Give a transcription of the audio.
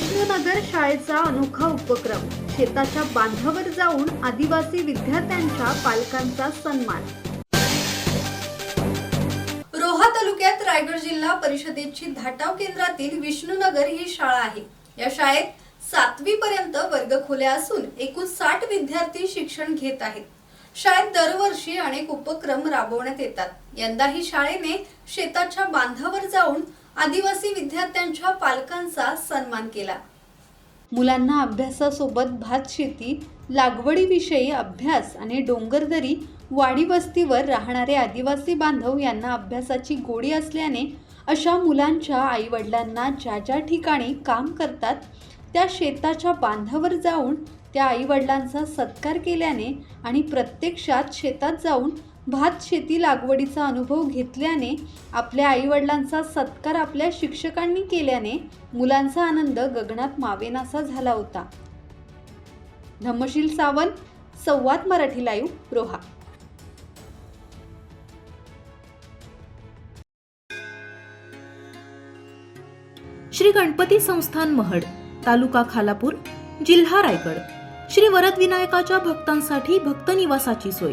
कृष्णनगर शाळेचा अनोखा उपक्रम. शेताच्या बांधावर जाऊन आदिवासी विद्यार्थ्यांच्या पालकांचा सन्मान. रोहा तालुक्यात रायगड जिल्हा परिषदेची धाटाव केंद्रातील विष्णुनगर ही शाळा आहे. या शाळेत सातवी पर्यंत वर्गखोल्या असून एकूण साठ विद्यार्थी शिक्षण घेत आहेत. शाळेत दरवर्षी अनेक उपक्रम राबवण्यात येतात. यंदा ही शाळेने शेताच्या बांधावर जाऊन आदिवासी विद्यार्थ्यांच्या पालकांचा सन्मान केला. मुलांना अभ्यासासोबत भात शेती लागवडीविषयी अभ्यास आणि डोंगरदरी वाडी वस्तीवर राहणारे आदिवासी बांधव यांना अभ्यासाची गोडी असल्याने अशा मुलांच्या आईवडिलांना ज्या ज्या ठिकाणी काम करतात त्या शेताच्या बांधावर जाऊन त्या आईवडिलांचा सत्कार केल्याने आणि प्रत्यक्षात शेतात जाऊन भात शेती लागवडीचा अनुभव घेतल्याने आपल्या आईवडिलांचा सत्कार आपल्या शिक्षकांनी केल्याने मुलांचा आनंद गगनात मावेनासा झाला होता. धम्मशील सावंत संवाद मराठी लाईव्ह रोहा. श्री गणपती संस्थान महड तालुका खालापूर जिल्हा रायगड. श्री वरद विनायकाच्या भक्तांसाठी भक्त निवासाची सोय.